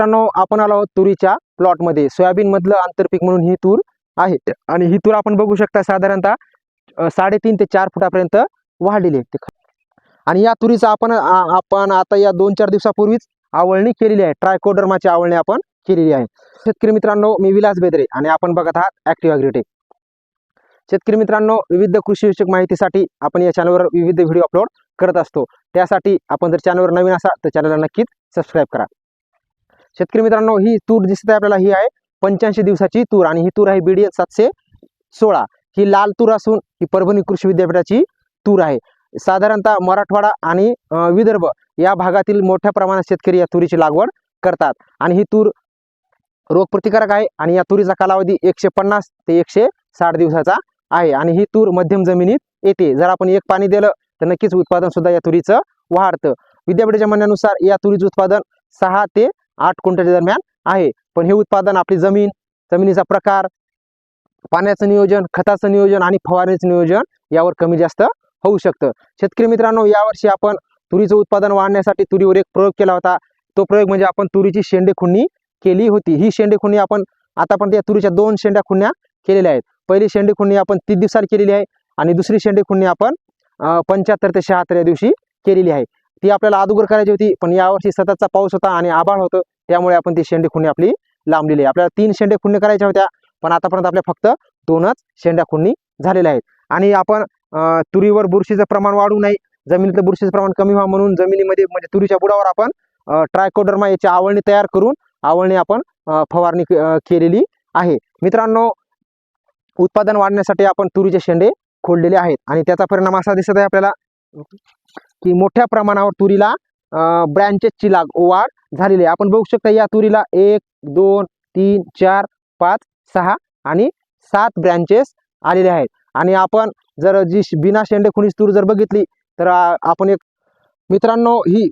मित्रांनो आपण आलो आहोत तुरीच्या प्लॉटमध्ये सोयाबीन मधलं आंतरपीक म्हणून ही तूर आहे. आणि ही तूर आपण बघू शकता साधारणतः साडेतीन ते चार फुटापर्यंत वाढलेली आहे. आणि या तुरीचा आपण आपण आता या दोन चार दिवसापूर्वीच आवळणी केलेली आहे. ट्रायकोडर्माची आवळणी आपण केलेली आहे. शेतकरी मित्रांनो मी विलास बेदरे आणि आपण बघत आहात ॲक्टिव्ह अग्रिटेक शेतकरी मित्रांनो विविध कृषीविषयक माहितीसाठी आपण या चॅनलवर विविध व्हिडिओ अपलोड करत असतो. त्यासाठी आपण जर चॅनलवर नवीन असाल तर चॅनलला नक्कीच सबस्क्राईब करा. शेतकरी मित्रांनो ही तूर दिसत आहे आपल्याला. ही आहे पंच्याऐंशी दिवसाची तूर आणि ही तूर आहे बी डी सातशे सोळा. ही लाल तूर असून ही परभणी कृषी विद्यापीठाची तूर आहे. साधारणतः मराठवाडा आणि विदर्भ या भागातील मोठ्या प्रमाणात शेतकरी या तुरीची लागवड करतात. आणि ही तूर रोगप्रतिकारक आहे आणि या तुरीचा कालावधी एकशे पन्नास ते एकशे साठ दिवसाचा आहे. आणि ही तूर मध्यम जमिनीत येते. जर आपण एक पाणी दिलं तर नक्कीच उत्पादन सुद्धा या तुरीचं वाढतं. विद्यापीठाच्या म्हणण्यानुसार या तुरीचं उत्पादन सहा ते आठ क्विंटलच्या दरम्यान आहे. पण हे उत्पादन आपली जमीन जमिनीचा प्रकार पाण्याचं नियोजन खताचं नियोजन आणि फवारणीचं नियोजन यावर कमी जास्त होऊ शकतं. शेतकरी मित्रांनो यावर्षी आपण तुरीचं उत्पादन वाढण्यासाठी तुरीवर एक प्रयोग केला होता. तो प्रयोग म्हणजे आपण तुरीची शेंडे खुन्नी केली होती. ही शेंडे खुन्नी आपण आतापर्यंत या तुरीच्या दोन शेंड्या खुन्या केलेल्या आहेत. पहिली शेंडे खुन्नी आपण तीस दिवसात केलेली आहे आणि दुसरी शेंडे खुन्नी आपण पंच्याहत्तर ते शहात्तर या दिवशी केलेली आहे. ती आपल्याला अदोगर करायची होती पण यावर्षी सततचा पाऊस होता आणि आभाळ होतं. त्यामुळे आपण ती शेंडे खुंडी आपली लांबलेली आहे. आपल्याला तीन शेंडे खुणी करायच्या होत्या पण आतापर्यंत आपल्या फक्त दोनच शेंड्या खुन्नी झालेल्या आहेत. आणि आपण तुरीवर बुरशीचं प्रमाण वाढू नये. जमिनीतलं बुरशीचं प्रमाण कमी व्हा म्हणून जमिनीमध्ये म्हणजे तुरीच्या बुडावर आपण ट्रायकोडर्मा याची आवळणी तयार करून आवळणी आपण फवारणी केलेली आहे. मित्रांनो उत्पादन वाढण्यासाठी आपण तुरीचे शेंडे खोडलेले आहेत आणि त्याचा परिणाम असा दिसत आहे आपल्याला. की मोठ्या प्रमाणावर तुरीला ब्रँचेसची लाग वाढ झालेली आहे. आपण बघू शकता या तुरीला एक दोन तीन चार पाच सहा आणि सात ब्रँचेस आलेले आहेत. आणि आपण जर जी बिना शेंडे खुणीस तूर जर बघितली तर आपण एक मित्रांनो ही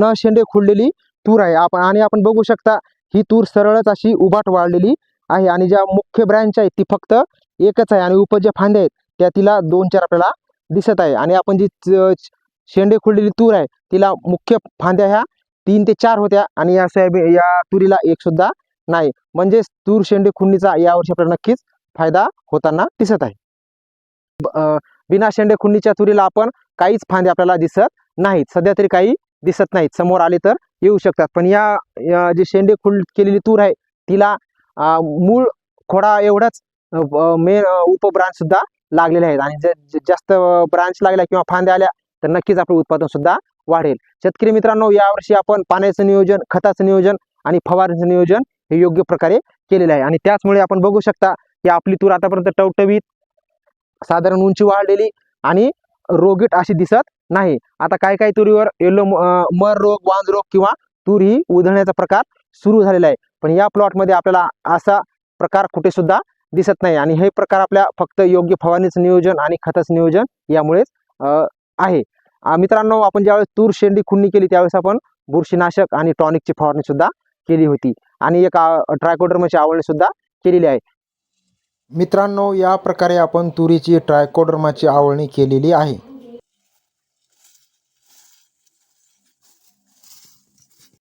न शेंडे खुडलेली तूर आहे. आपण आणि आपण बघू शकता ही तूर सरळच अशी उभाट वाढलेली आहे आणि ज्या मुख्य ब्रँच आहेत ती फक्त एकच आहे आणि उप ज्या फांद्या आहेत. त्या तिला दोन चार आपल्याला दिसत आहे. आणि आपण जी च- शेंडे खुडलेली तूर आहे. तिला मुख्य फांद्या ह्या तीन ते चार होत्या आणि या सोयाबीन या तुरीला एक सुद्धा नाही. म्हणजेच तूर शेंडे खुंडीचा यावर्षी आपल्याला नक्कीच फायदा होताना दिसत आहे. बिना शेंडे खुंडीच्या तुरीला आपण काहीच फांदे आपल्याला दिसत नाहीत. सध्या तरी काही दिसत नाहीत. समोर आले तर येऊ शकतात. पण या या जी शेंडे खुंड केलेली तूर आहे तिला मूळ खोडा एवढाच मेन उपब्रांच सुद्धा लागलेले आहेत. आणि ज- जास्त ब्रांच लागल्या किंवा फांद्या आल्या तर नक्कीच आपलं उत्पादन सुद्धा वाढेल. शेतकरी मित्रांनो यावर्षी आपण पाण्याचं नियोजन खताचं नियोजन आणि फवारणीचं नियोजन हे योग्य प्रकारे केलेलं आहे. आणि त्याचमुळे आपण बघू शकता की आपली तूर आतापर्यंत टवटवीत साधारण उंची वाढलेली आणि रोगीट अशी दिसत नाही. आता काय काय तुरीवर येलो मर रोग वांज रोग किंवा तूर ही उधळण्याचा प्रकार सुरू झालेला आहे. पण या प्लॉटमध्ये आपल्याला असा प्रकार कुठे सुद्धा दिसत नाही. आणि हे प्रकार आपल्या फक्त योग्य फवारणीचं नियोजन आणि खताचं नियोजन यामुळेच आहे. मित्रांनो आपण ज्यावेळेस तूर शेंडी खुडणी केली त्यावेळेस आपण बुरशीनाशक आणि टॉनिकची फवारणी सुद्धा केली होती. आणि एक ट्रायकोडर्माची आवळणी सुद्धा केलेली आहे. मित्रांनो या प्रकारे आपण तुरीची ट्रायकोडर्माची आवळणी केलेली आहे.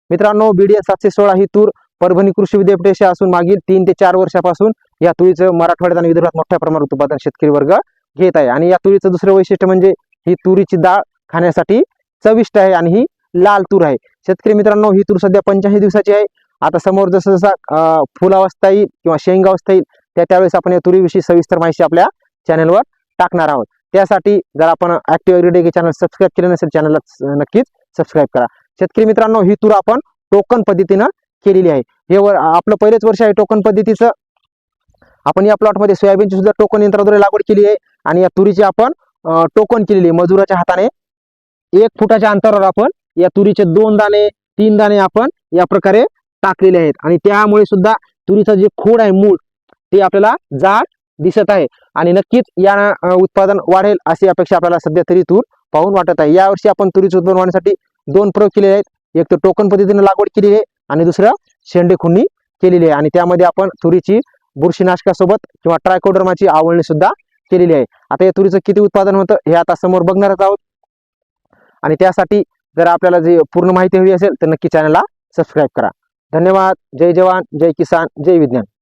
मित्रांनो बी डी एस सातशे सोळा ही तूर परभणी कृषी विद्यापीठाशी असून मागील तीन ते चार वर्षापासून या तुरीचं मराठवाड्यात आणि विदर्भात मोठ्या प्रमाणात उत्पादन शेतकरी वर्ग घेत आहे. आणि या तुरीचं दुसरं वैशिष्ट्य म्हणजे ही तुरीची डाळ खाण्यासाठी चविष्ट आहे आणि ही लाल तूर आहे. शेतकरी मित्रांनो ही तूर सध्या पंच्याऐंशी दिवसाची आहे. आता समोर जसं जसा फुलावस्था येईल किंवा शेंगा अवस्था येईल त्या त्यावेळेस आपण या तुरीविषयी सविस्तर माहिती आपल्या चॅनलवर टाकणार आहोत. त्यासाठी जर आपण ऍक्टिव्ह एग्रीडे चॅनल सबस्क्राईब केलं नसेल चॅनलला नक्कीच सबस्क्राईब करा. शेतकरी मित्रांनो ही तूर आपण टोकन पद्धतीनं केलेली आहे. हे वर आपलं पहिलेच वर्ष आहे टोकन पद्धतीचं. आपण या प्लॉटमध्ये सोयाबीनची सुद्धा टोकन यंत्राद्वारे लागवड केली आहे आणि या तुरीची आपण टोकन केलेली आहे मजुराच्या हाताने. एक फुटाच्या अंतरावर आपण या तुरीचे दोन दाणे तीन दाणे आपण या प्रकारे टाकलेले आहेत. आणि त्यामुळे सुद्धा तुरीचं जे खोड आहे मूळ ते आपल्याला जाड दिसत आहे. आणि नक्कीच या उत्पादन वाढेल अशी अपेक्षा आपल्याला सध्या तरी तूर पाहून वाटत आहे. यावर्षी आपण तुरीचं उत्पादन वाढण्यासाठी दोन प्रयोग केलेले आहेत. एक तर टोकन पद्धतीने लागवड केली आहे आणि दुसरं शेंडे खुंडी केलेली आहे. आणि त्यामध्ये आपण तुरीची बुरशीनाशकासोबत किंवा ट्रायकोडर्माची आवळणी सुद्धा केलेली आहे. आता या तुरीचं किती उत्पादन होतं हे आता समोर बघणारच आहोत. आणि त्यासाठी जर आपल्याला जी पूर्ण माहिती हवी असेल तर नक्की चॅनलला सबस्क्राईब करा. धन्यवाद. जय जवान. जय किसान. जय विज्ञान.